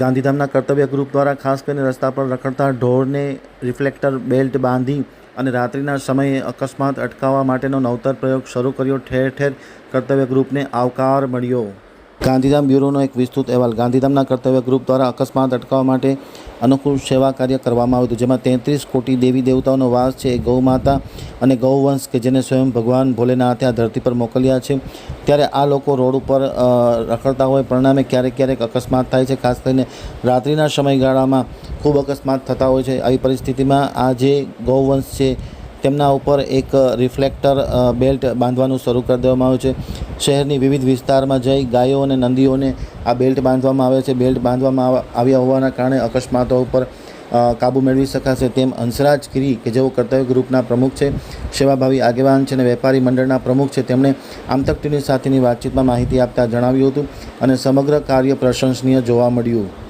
ગાંધીધામના કર્તવ્ય ગ્રુપ દ્વારા ખાસ કરીને રસ્તા પર રખડતા ઢોરને રિફ્લેક્ટર બેલ્ટ બાંધી અને રાત્રિના સમયે અકસ્માત અટકાવવા માટેનો નવતર પ્રયોગ શરૂ કર્યો. ઠેર ઠેર કર્તવ્ય ગ્રુપને આવકાર મળ્યો. ગાંધીધામ બ્યુરોનો એક વિસ્તૃત અહેવાલ. ગાંધીધામના કર્તવ્ય ગ્રુપ દ્વારા અકસ્માત અટકાવવા માટે અનુકૂળ સેવા કાર્ય કરવામાં આવ્યું હતું, જેમાં તેત્રીસ કોટી દેવી દેવતાઓનો વાસ છે એ ગૌમાતા અને ગૌવંશ કે જેને સ્વયં ભગવાન ભોલેનાથે આ ધરતી પર મોકલ્યા છે. ત્યારે આ લોકો રોડ ઉપર રખડતા હોય, પરિણામે ક્યારેક ક્યારેક અકસ્માત થાય છે. ખાસ કરીને રાત્રિના સમયગાળામાં ખૂબ અકસ્માત થતા હોય છે. આવી પરિસ્થિતિમાં આ જે ગૌવંશ છે તેમના ઉપર એક રિફ્લેક્ટર બેલ્ટ બાંધવાનું શરૂ કરી દેવામાં આવ્યું છે. શહેરની વિવિધ વિસ્તારમાં જઈ ગાયો અને નંદીઓને આ બેલ્ટ બાંધવામાં આવે છે. બેલ્ટ બાંધવામાં આવ્યા હોવાના કારણે અકસ્માતો ઉપર કાબૂ મેળવી શકાશે તેમ હંસરાજ ગીરી, કે જેઓ કર્તવ્ય ગ્રુપના પ્રમુખ છે, સેવાભાવી આગેવાન છે અને વેપારી મંડળના પ્રમુખ છે, તેમણે આમતક ટીવી સાથેની વાતચીતમાં માહિતી આપતા જણાવ્યું હતું અને સમગ્ર કાર્ય પ્રશંસનીય જોવા મળ્યું.